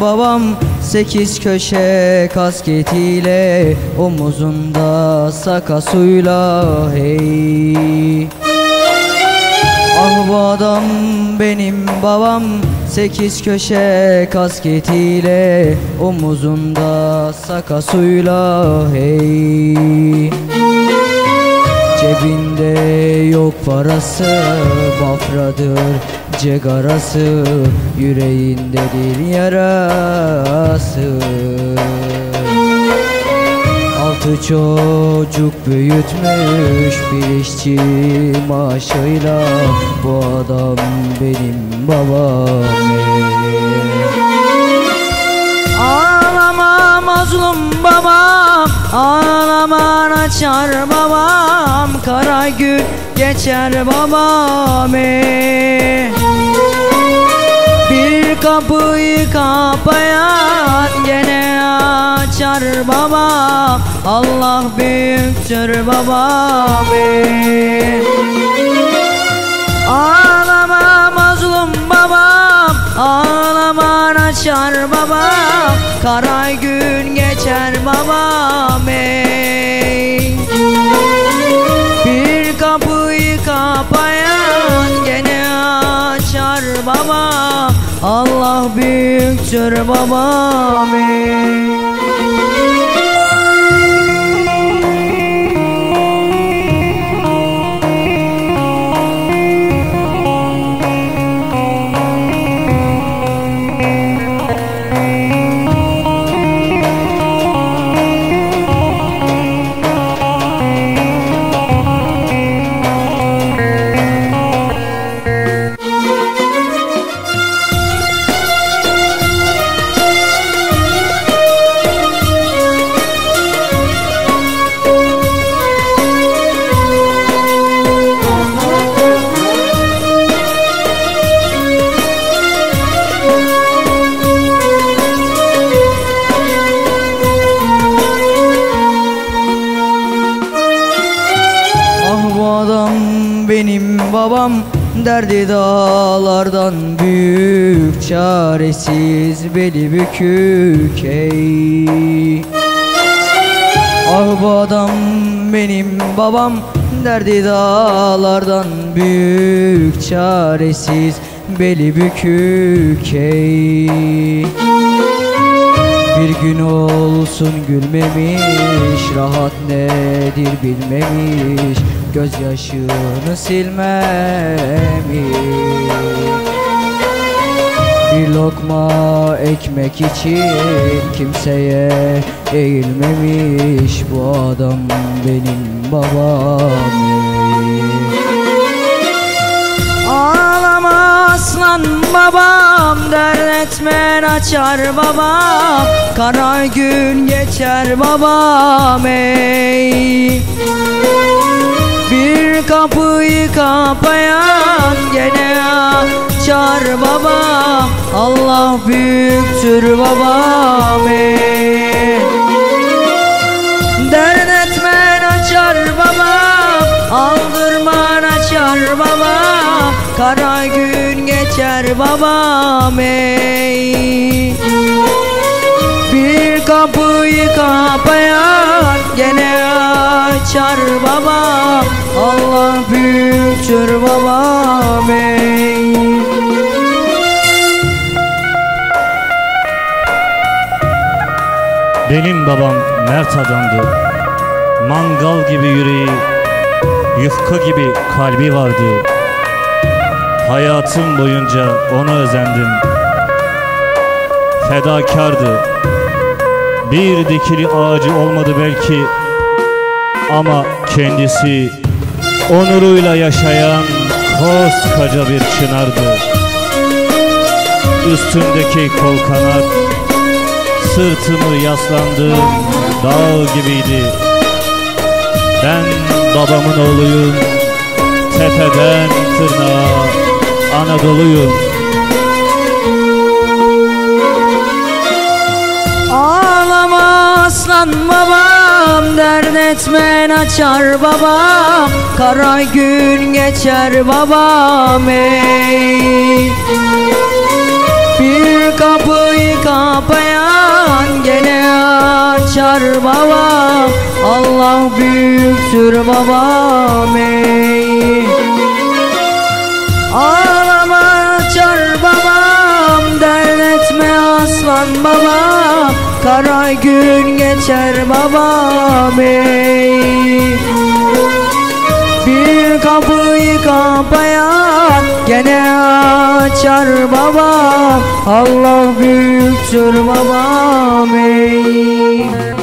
babam. Sekiz köşe kasketiyle Omuzunda sakasuyla hey. Ah bu adam benim babam. Sekiz köşe kasketiyle Omuzunda sakasuyla hey Cebinde yok parası Bafradır cegarası Yüreğindedir yarası. Altı çocuk büyütmüş bir işçi maaşıyla Bu adam benim babam. Ağlama açar babam Kara gün geçer babam ey. Bir kapıyı kapayan gene açar babam Allah büyüktür babam ey. Ağlama mazlum babam Ağlama açar babam Kara gün geçer babam ey. Bir kapıyı kapayan gene açar babam Allah büyüktür babam ey. Derdi dağlardan büyük Çaresiz beli bükük ey. Ah bu adam benim babam Derdi dağlardan büyük Çaresiz beli bükük ey. Bir gün olsun gülmemiş Rahat nedir bilmemiş Gözyaşını silmemiş. Bir lokma ekmek için Kimseye eğilmemiş. Bu adam benim babam. Ağlama aslan babam Dert etmen açar babam. Kara gün geçer babam ey kapıyı kapayan gene açar babam Allah büyüktür babam ey Dert etmen açar babam Aldırman açar babam Kara gün geçer babam ey Bir kapıyı kapayan gene açar babam büyüktür babam ey Benim babam mert adamdı. Mangal gibi yüreği, yufka gibi kalbi vardı. Hayatım boyunca ona özendim. Fedakardı. Bir dikili ağacı olmadı belki ama kendisi onuruyla yaşayan koskoca bir çınardı. Üstündeki kol kanat Sırtımı yaslandığım dağ gibiydi Ben babamın oğluyum Tepeden tırnağa Anadolu'yum babam Dert etmen açar babam. Kara gün geçer babam ey. Bir kapıyı kapayan gene açar babam. Allah büyüktür babam ey. Ağlama açar babam Dert etme aslan babam Kara gün geçer babam ey Bir kapıyı kapayan Gene açar babam Allah büyüktür babam ey